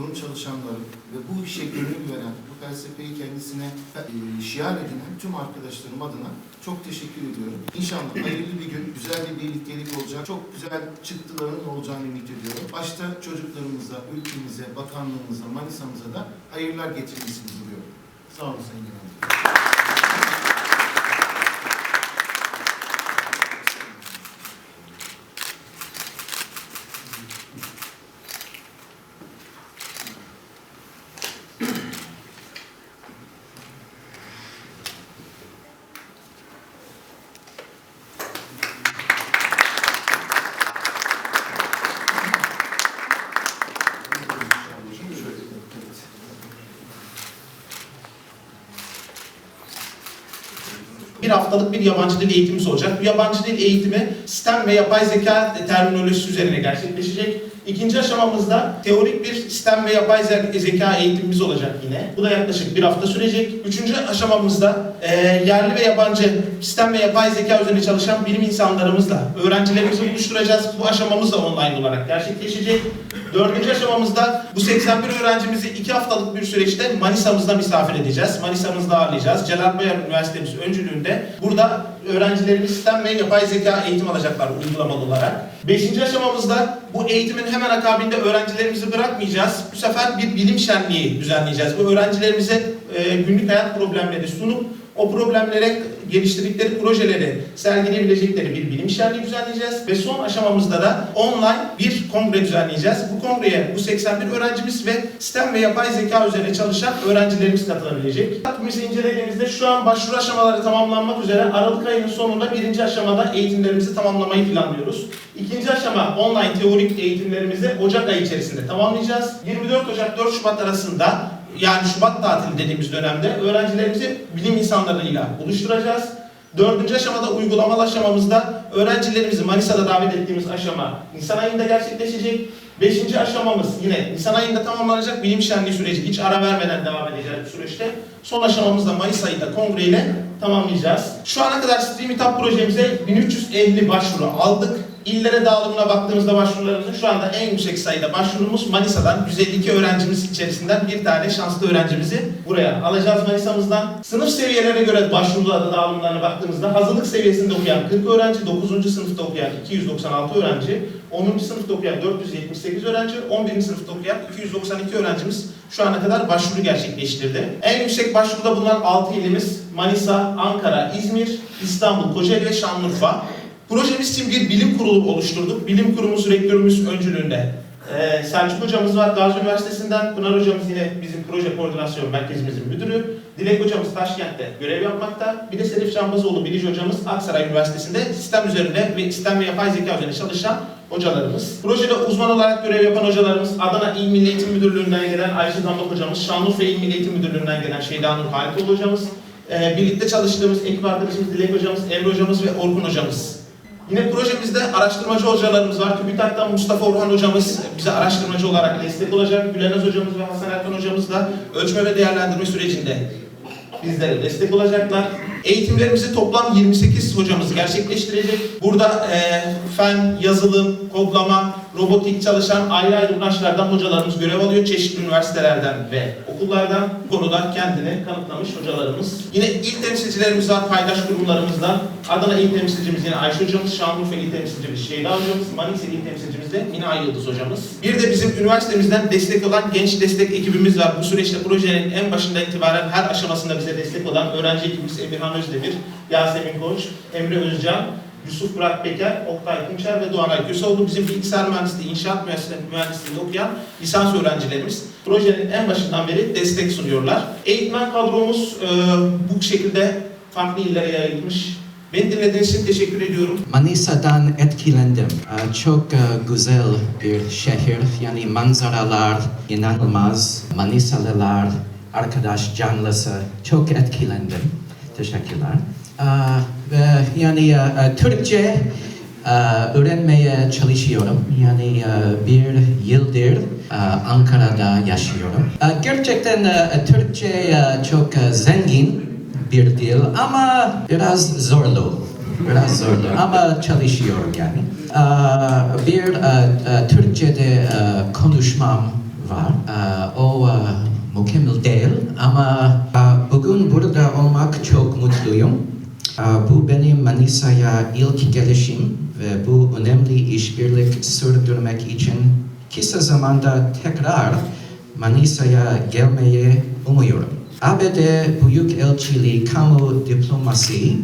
kurum çalışanları ve bu işe gönül veren, bu felsefeyi kendisine e, şiar edinen tüm arkadaşlarım adına çok teşekkür ediyorum. İnşallah hayırlı bir gün, güzel bir birliktelik olacak, çok güzel çıktıların olacağını ümit ediyorum. Başta çocuklarımıza, ülkemize, bakanlığımıza, Manisa'mıza da hayırlar getirmesini diliyorum. Sağ olun Sayın Genel bir haftalık bir yabancı dil eğitimimiz olacak. Bu yabancı dil eğitimi sistem ve yapay zeka terminolojisi üzerine gerçekleşecek. İkinci aşamamızda teorik bir sistem ve yapay ze- zeka eğitimimiz olacak yine. Bu da yaklaşık bir hafta sürecek. Üçüncü aşamamızda e, yerli ve yabancı sistem ve yapay zeka üzerine çalışan bilim insanlarımızla öğrencilerimizi buluşturacağız. Bu aşamamız da online olarak gerçekleşecek. Dördüncü aşamamızda bu 81 öğrencimizi iki haftalık bir süreçte Manisa'mızda misafir edeceğiz. Manisa'mızda ağırlayacağız. Celal Bayar Üniversitemiz öncülüğünde burada öğrencilerimiz sistem ve yapay zeka eğitim alacaklar uygulamalı olarak. Beşinci aşamamızda bu eğitimin hemen akabinde öğrencilerimizi bırakmayacağız. Bu sefer bir bilim şenliği düzenleyeceğiz. Bu öğrencilerimize e, günlük hayat problemleri sunup o problemlere geliştirdikleri projeleri sergileyebilecekleri bir bilim şenliği düzenleyeceğiz. Ve son aşamamızda da online bir kongre düzenleyeceğiz. Bu kongreye bu 81 öğrencimiz ve STEM ve yapay zeka üzerine çalışan öğrencilerimiz katılabilecek. Takvimimizi incelediğimizde şu an başvuru aşamaları tamamlanmak üzere Aralık ayının sonunda birinci aşamada eğitimlerimizi tamamlamayı planlıyoruz. İkinci aşama online teorik eğitimlerimizi Ocak ayı içerisinde tamamlayacağız. 24 Ocak 4 Şubat arasında yani Şubat tatili dediğimiz dönemde öğrencilerimizi bilim insanlarıyla buluşturacağız. Dördüncü aşamada uygulamalı aşamamızda öğrencilerimizi Manisa'da davet ettiğimiz aşama Nisan ayında gerçekleşecek. Beşinci aşamamız yine Nisan ayında tamamlanacak bilim şenliği süreci. Hiç ara vermeden devam edeceğiz bu süreçte. Son aşamamızda Mayıs ayında kongreyle tamamlayacağız. Şu ana kadar Stream Meetup projemize 1350 başvuru aldık. İllere dağılımına baktığımızda başvurularımızın şu anda en yüksek sayıda başvurumuz Manisa'dan 152 öğrencimiz içerisinden bir tane şanslı öğrencimizi buraya alacağız Manisa'mızdan. Sınıf seviyelerine göre başvurularda dağılımlarına baktığımızda hazırlık seviyesinde okuyan 40 öğrenci, 9. sınıfta okuyan 296 öğrenci, 10. sınıfta okuyan 478 öğrenci, 11. sınıfta okuyan 292 öğrencimiz şu ana kadar başvuru gerçekleştirdi. En yüksek başvuruda bulunan 6 ilimiz Manisa, Ankara, İzmir, İstanbul, Kocaeli ve Şanlıurfa. Projemiz için bir bilim kurulu oluşturduk. Bilim kurumumuz rektörümüz öncülüğünde. Ee, Selçuk hocamız var Gazi Üniversitesi'nden. Pınar hocamız yine bizim proje koordinasyon merkezimizin müdürü. Dilek hocamız Taşkent'te görev yapmakta. Bir de Serif Canbazoğlu Bilici hocamız Aksaray Üniversitesi'nde sistem üzerine ve sistem ve yapay zeka üzerine çalışan hocalarımız. Projede uzman olarak görev yapan hocalarımız Adana İl Milli Eğitim Müdürlüğü'nden gelen Ayşe Damlak hocamız, Şanlıurfa İl Milli Eğitim Müdürlüğü'nden gelen Şeyda Nur Halikoğlu hocamız, ee, birlikte çalıştığımız ekip arkadaşımız Dilek hocamız, Emre hocamız ve Orkun hocamız. Yine projemizde araştırmacı hocalarımız var. TÜBİTAK'tan Mustafa Orhan hocamız bize araştırmacı olarak destek olacak. Gülenaz hocamız ve Hasan Erkan hocamız da ölçme ve değerlendirme sürecinde bizlere destek olacaklar. Eğitimlerimizi toplam 28 hocamız gerçekleştirecek. Burada eee, fen, yazılım, kodlama, robotik çalışan ayrı ayrı branşlardan hocalarımız görev alıyor. Çeşitli üniversitelerden ve okullardan bu konuda kendini kanıtlamış hocalarımız. Yine il temsilcilerimiz var paydaş kurumlarımızdan. Adana il temsilcimiz yine Ayşe hocamız, Şanlıurfa il temsilcimiz Şeyda hocamız, Manisa il temsilcimiz de Mina Yıldız hocamız. Bir de bizim üniversitemizden destek olan genç destek ekibimiz var. Bu süreçte projenin en başından itibaren her aşamasında bize destek olan öğrenci ekibimiz Emirhan Özdemir, Yasemin Koç, Emre Özcan, Yusuf Burak Peker, Oktay Kunçer ve Doğan Köseoğlu bizim bilgisayar mühendisliği, inşaat mühendisliği, okuyan lisans öğrencilerimiz. Projenin en başından beri destek sunuyorlar. Eğitmen kadromuz e, bu şekilde farklı illere yayılmış. Beni dinlediğiniz için teşekkür ediyorum. Manisa'dan etkilendim. Ee, Çok e, güzel bir şehir. Yani manzaralar inanılmaz. Manisalılar, arkadaş canlısı. Çok etkilendim. Teşekkürler. Ee, ve yani e, e, Türkçe e, öğrenmeye çalışıyorum. Yani bir yıldır Ankara'da yaşıyorum. Gerçekten Türkçe çok zengin bir dil ama biraz zorlu. Biraz zorlu ama çalışıyorum yani. Bir Türkçe'de konuşmam var. O mükemmel değil ama Bugün burada olmak çok mutluyum. Bu benim Manisa'ya ilk gelişim ve bu önemli işbirlik sürdürmek için kısa zamanda tekrar Manisa'ya gelmeyi umuyorum. ABD Büyükelçiliği Kamu Diplomasi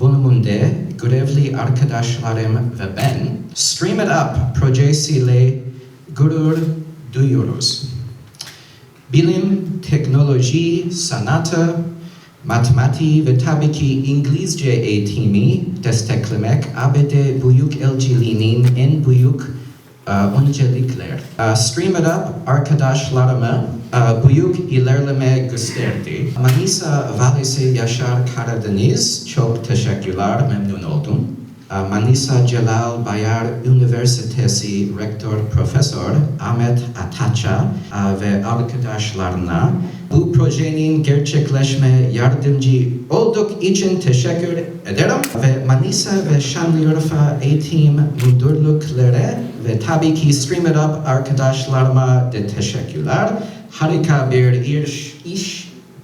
bölümünde görevli arkadaşlarım ve ben Stream It Up projesiyle gurur duyuyoruz. Bilim teknoloji, sanatı, matematiği ve tabii ki İngilizce eğitimi desteklemek ABD Büyükelçiliğinin en büyük e, öncelikler. E, Stream It Up arkadaşlarıma e, büyük ilerleme gösterdi. Manisa Valisi Yaşar Karadeniz çok teşekkürler, memnun oldum. Manisa Celal Bayar Üniversitesi Rektör Profesör Ahmet Ataça ve arkadaşlarına bu projenin gerçekleşme yardımcı olduk için teşekkür ederim ve Manisa ve Şanlıurfa Eğitim Müdürlükleri ve tabii ki Stream It Up arkadaşlarıma da teşekkürler. Harika bir iş, iş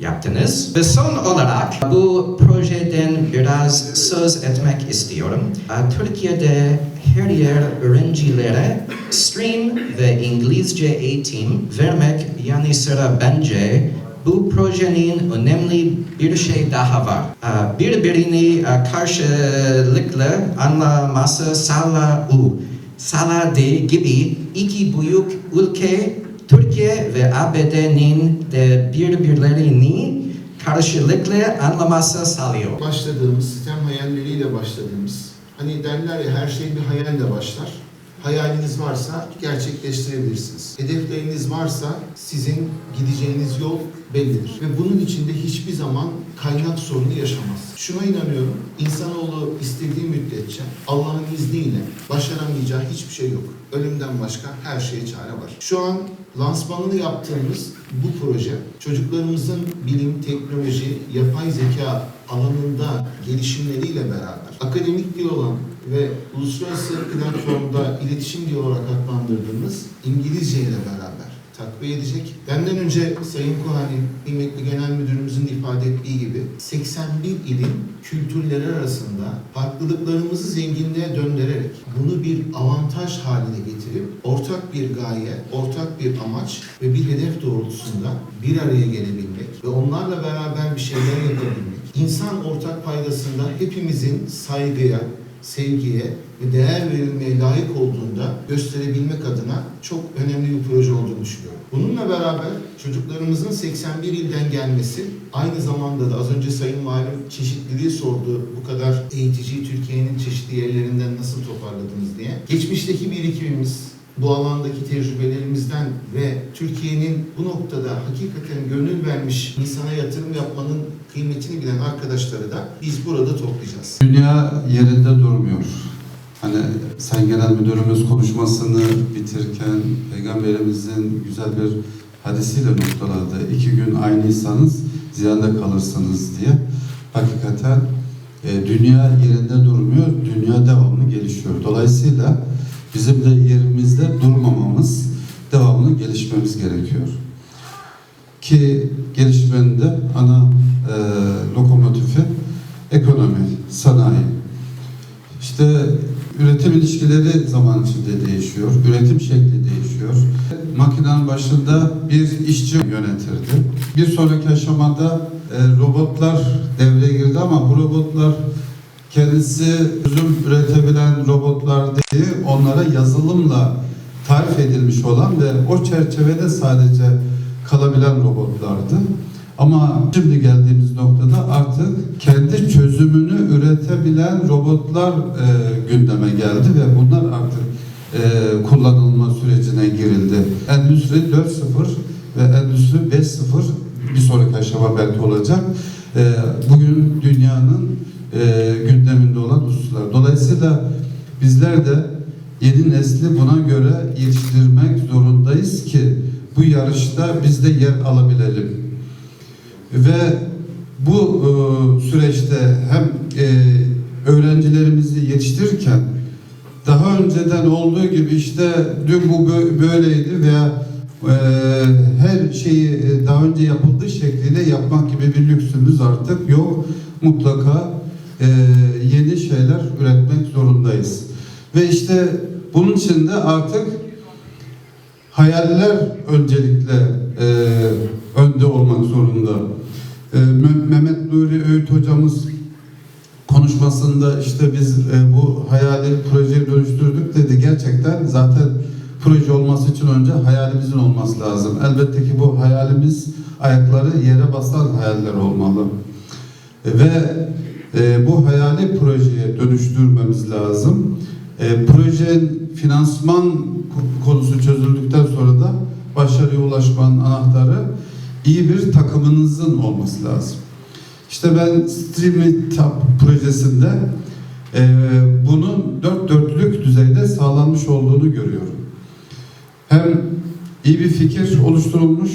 yaptınız. Ve son olarak bu projeden biraz söz etmek istiyorum. Ee, Türkiye'de her yer öğrencilere stream ve İngilizce eğitim vermek yanı sıra bence bu projenin önemli bir şey daha var. Ee, Birbirini e, karşılıklı anlaması sağla u. Sağladığı gibi iki büyük ülke Türkiye ve ABD'nin de birbirlerini karşılıklı anlaması sağlıyor. Başladığımız, sistem hayalleriyle başladığımız, hani derler ya her şey bir hayalle başlar. Hayaliniz varsa gerçekleştirebilirsiniz. Hedefleriniz varsa sizin gideceğiniz yol bellidir. Ve bunun içinde hiçbir zaman kaynak sorunu yaşamaz. Şuna inanıyorum, insanoğlu istediği müddetçe Allah'ın izniyle başaramayacağı hiçbir şey yok. Ölümden başka her şeye çare var. Şu an lansmanını yaptığımız bu proje çocuklarımızın bilim, teknoloji, yapay zeka alanında gelişimleriyle beraber akademik dil olan ve uluslararası platformda iletişim dili olarak adlandırdığımız İngilizce ile beraber takviye edecek. Benden önce Sayın Kuhani, kıymetli genel müdürümüzün ifade ettiği gibi 81 ilin kültürleri arasında farklılıklarımızı zenginliğe döndürerek bunu bir avantaj haline getirip ortak bir gaye, ortak bir amaç ve bir hedef doğrultusunda bir araya gelebilmek ve onlarla beraber bir şeyler yapabilmek. İnsan ortak paydasında hepimizin saygıya, sevgiye ve değer verilmeye layık olduğunda gösterebilmek adına çok önemli bir proje olduğunu düşünüyorum. Bununla beraber çocuklarımızın 81 ilden gelmesi aynı zamanda da az önce Sayın Valim çeşitliliği sordu. Bu kadar eğiticiyi Türkiye'nin çeşitli yerlerinden nasıl toparladınız diye. Geçmişteki birikimimiz, bu alandaki tecrübelerimizden ve Türkiye'nin bu noktada hakikaten gönül vermiş insana yatırım yapmanın kıymetini bilen arkadaşları da biz burada toplayacağız. Dünya yerinde durmuyor. Hani sen genel müdürümüz konuşmasını bitirken peygamberimizin güzel bir hadisiyle noktaladı. İki gün aynıysanız ziyanda kalırsınız diye. Hakikaten e, dünya yerinde durmuyor, dünya devamlı gelişiyor. Dolayısıyla bizim de yerimizde durmamamız, devamlı gelişmemiz gerekiyor. Ki gelişmenin de ana ekonomi, sanayi. İşte üretim ilişkileri zaman içinde değişiyor, üretim şekli değişiyor. Makinenin başında bir işçi yönetirdi. Bir sonraki aşamada e, robotlar devreye girdi ama bu robotlar kendisi çözüm üretebilen robotlar değil, onlara yazılımla tarif edilmiş olan ve o çerçevede sadece kalabilen robotlardı. Ama şimdi geldiğimiz noktada artık kendi çözümünü üretebilen robotlar e, gündeme geldi ve bunlar artık e, kullanılma sürecine girildi. Endüstri 4.0 ve Endüstri 5.0 bir sonraki aşama belki olacak. E, bugün dünyanın e, gündeminde olan hususlar. Dolayısıyla bizler de yeni nesli buna göre yetiştirmek zorundayız ki bu yarışta biz de yer alabilelim. Ve bu e, süreçte hem e, öğrencilerimizi yetiştirirken daha önceden olduğu gibi işte dün bu bö- böyleydi veya e, her şeyi e, daha önce yapıldığı şekliyle yapmak gibi bir lüksümüz artık yok. Mutlaka e, yeni şeyler üretmek zorundayız. Ve işte bunun için de artık hayaller öncelikle e, önde olmak zorunda. E, Meh- Mehmet Nuri Öğüt hocamız konuşmasında işte biz e, bu hayali projeye dönüştürdük dedi. Gerçekten zaten proje olması için önce hayalimizin olması lazım. Elbette ki bu hayalimiz ayakları yere basan hayaller olmalı. Ve e, bu hayali projeye dönüştürmemiz lazım. E, projenin finansman ko- konusu çözüldükten sonra da başarıya ulaşmanın anahtarı iyi bir takımınızın olması lazım. İşte ben Streamlit Tab projesinde e, bunun dört dörtlük düzeyde sağlanmış olduğunu görüyorum. Hem iyi bir fikir oluşturulmuş,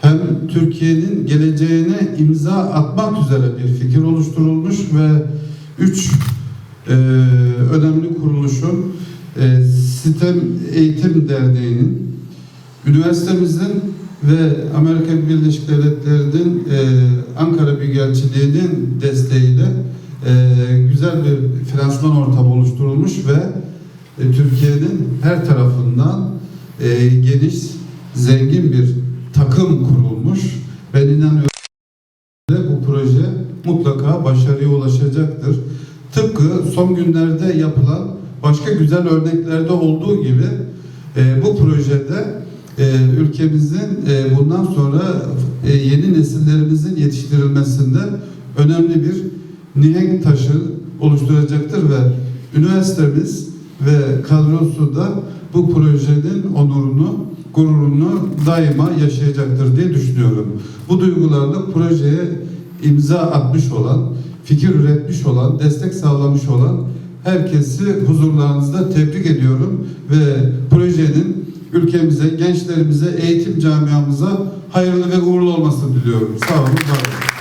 hem Türkiye'nin geleceğine imza atmak üzere bir fikir oluşturulmuş ve üç e, önemli kuruluşun e, Sistem Eğitim Derneği'nin, üniversitemizin ve Amerika Birleşik Devletleri'nin e, Ankara Büyükelçiliği'nin desteğiyle e, güzel bir finansman ortamı oluşturulmuş ve e, Türkiye'nin her tarafından e, geniş, zengin bir takım kurulmuş. Ben inanıyorum ki bu proje mutlaka başarıya ulaşacaktır. Tıpkı son günlerde yapılan başka güzel örneklerde olduğu gibi e, bu projede ülkemizin e, bundan sonra e, yeni nesillerimizin yetiştirilmesinde önemli bir nihenk taşı oluşturacaktır ve üniversitemiz ve kadrosu da bu projenin onurunu, gururunu daima yaşayacaktır diye düşünüyorum. Bu duygularla projeye imza atmış olan, fikir üretmiş olan, destek sağlamış olan herkesi huzurlarınızda tebrik ediyorum ve projenin ülkemize, gençlerimize, eğitim camiamıza hayırlı ve uğurlu olmasını diliyorum. Sağ olun, var olun.